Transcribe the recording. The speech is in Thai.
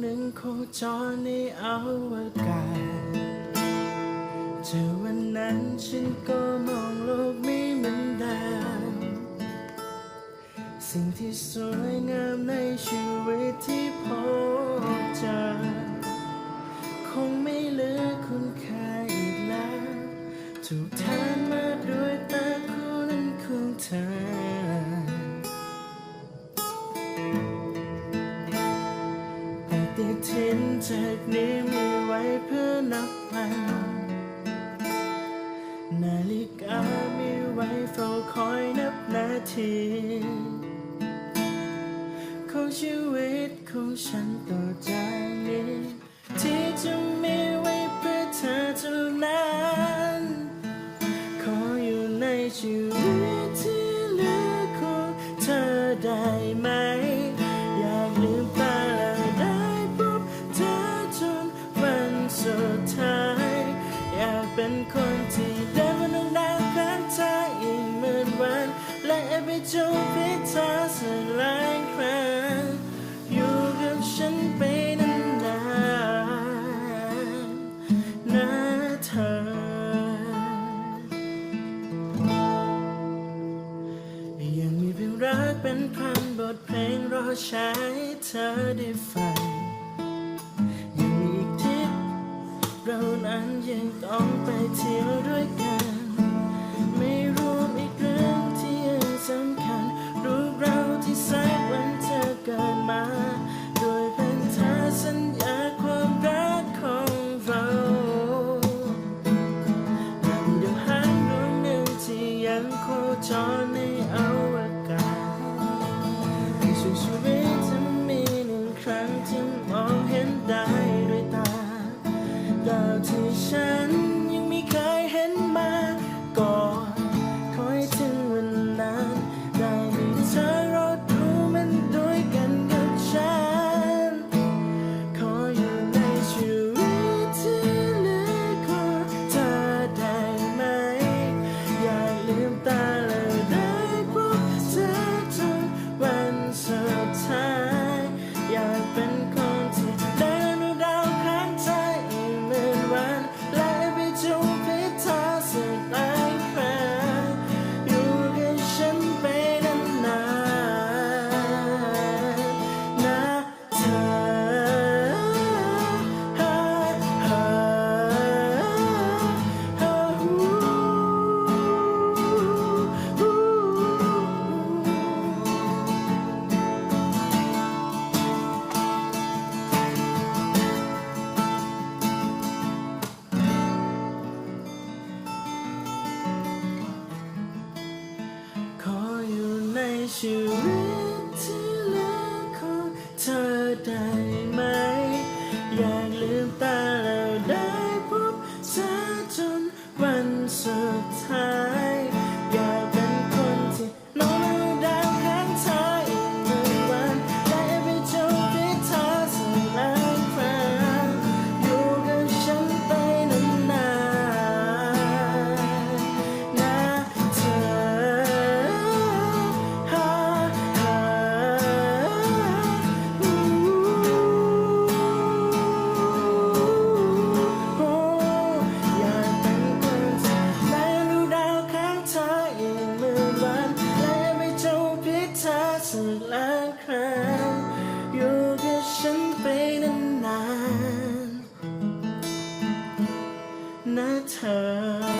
หนึ่งโคจรในอวกาศเจอวันนั้นฉันก็มองโลกไม่เหมือนเดิมสิ่งที่สวยงามในชีวิตที่พบเจอ นี้มีไว้เพื่อนับวันนาฬิกามีไว้เฝ้าคอยนับนาทีของชีวิตของฉันต่อจากนี้ที่จะมี คนที่เดินบนดวงดาวข้างเธออีกหมื่นวัน และไปจูบพิธาสักหลายครั้งอยู่กับฉันไปนานๆนะเธอ ยังมีเพลงรักเป็นพันบทเพลงรอใช้เธอได้ฟัง ยังต้องไปเที่ยวด้วยกัน ไม่รวมอีกเรื่องที่ยังสำคัญ รูปเราที่สักวันเธอเกิดมา โดยเป็นเธอสัญญาความรักของเราดังดาวหางดวงหนึ่งที่ยังโคจรในอวกาศในช่วง ใธอสักล้านครั้งอยู่กับฉันไปนานๆนะเธอ